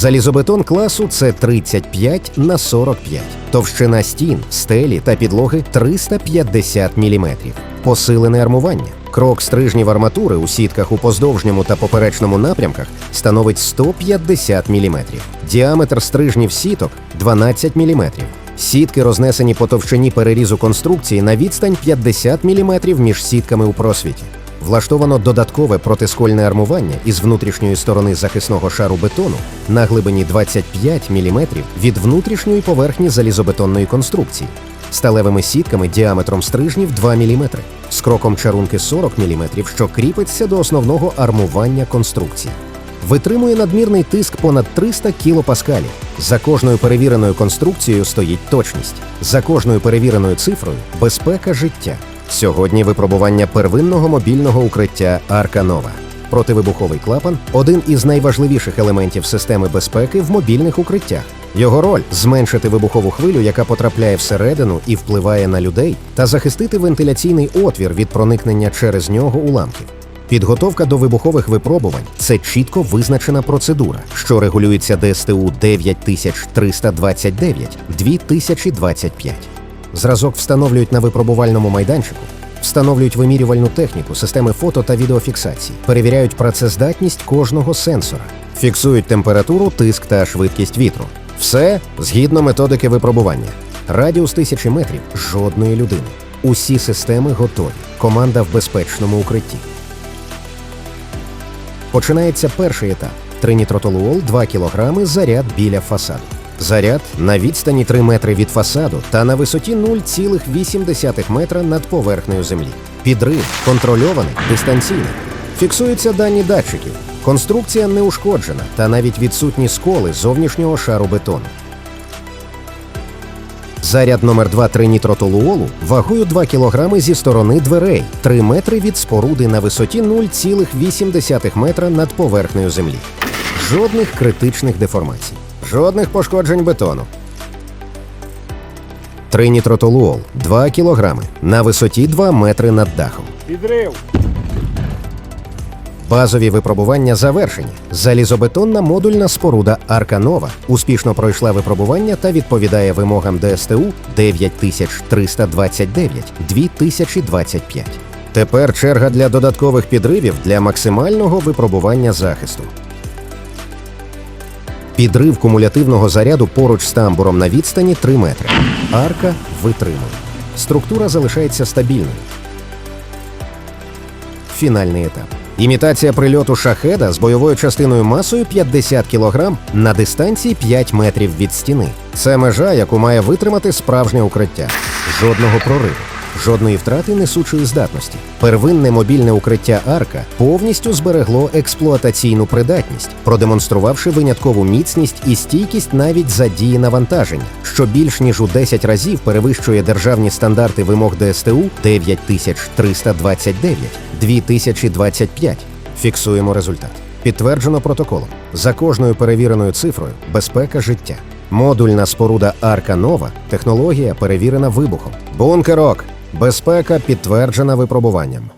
Залізобетон класу це 35 на 45. Товщина стін, стелі та підлоги 350 мм. Посилене армування. Крок стрижнів арматури у сітках у поздовжньому та поперечному напрямках становить 150 мм. Діаметр стрижнів сіток 12 мм. Сітки рознесені по товщині перерізу конструкції на відстань 50 мм між сітками у просвіті. Влаштовано додаткове протискольне армування із внутрішньої сторони захисного шару бетону на глибині 25 мм від внутрішньої поверхні залізобетонної конструкції, сталевими сітками діаметром стрижнів 2 мм, з кроком чарунки 40 мм, що кріпиться до основного армування конструкції. Витримує надмірний тиск понад 300 кілопаскалів. За кожною перевіреною конструкцією стоїть точність, за кожною перевіреною цифрою безпека життя. Сьогодні випробування первинного мобільного укриття Арка Нова. Противибуховий клапан один із найважливіших елементів системи безпеки в мобільних укриттях. Його роль зменшити вибухову хвилю, яка потрапляє всередину і впливає на людей, та захистити вентиляційний отвір від проникнення через нього уламків. Підготовка до вибухових випробувань це чітко визначена процедура, що регулюється ДСТУ 9329 2025. Зразок встановлюють на випробувальному майданчику, встановлюють вимірювальну техніку, системи фото та відеофіксації, перевіряють працездатність кожного сенсора, фіксують температуру, тиск та швидкість вітру. Все згідно методики випробування. Радіус тисячі метрів жодної людини. Усі системи готові. Команда в безпечному укритті. Починається перший етап. Тринітротолуол 2 кг заряд біля фасаду. Заряд на відстані 3 метри від фасаду та на висоті 0,8 метра над поверхнею землі. Підрив контрольований дистанційно. Фіксуються дані датчиків. Конструкція не ушкоджена та навіть відсутні сколи зовнішнього шару бетону. Заряд номер 2 тринітротолуолу вагою 2 кг зі сторони дверей, 3 метри від споруди на висоті 0,8 метра над поверхнею землі. Жодних критичних деформацій, жодних пошкоджень бетону. Тринітротолуол 2 кг на висоті 2 метри над дахом. Підрив. Базові випробування завершені. Залізобетонна модульна споруда Арканова успішно пройшла випробування та відповідає вимогам ДСТУ 9329-2025. Тепер черга для додаткових підривів для максимального випробування захисту. Підрив кумулятивного заряду поруч з тамбуром на відстані 3 метри. Арка витримує. Структура залишається стабільною. Фінальний етап. Імітація прильоту шахеда з бойовою частиною масою 50 кг на дистанції 5 метрів від стіни. Це межа, яку має витримати справжнє укриття. Жодного прориву, жодної втрати несучої здатності. Первинне мобільне укриття Арка повністю зберегло експлуатаційну придатність, продемонструвавши виняткову міцність і стійкість навіть за дії навантаження, що більш ніж у 10 разів перевищує державні стандарти вимог ДСТУ 9329 2025. Фіксуємо результат. Підтверджено протоколом. За кожною перевіреною цифрою безпека життя. Модульна споруда Арка Нова технологія перевірена вибухом. Бункерок. Безпека підтверджена випробуванням.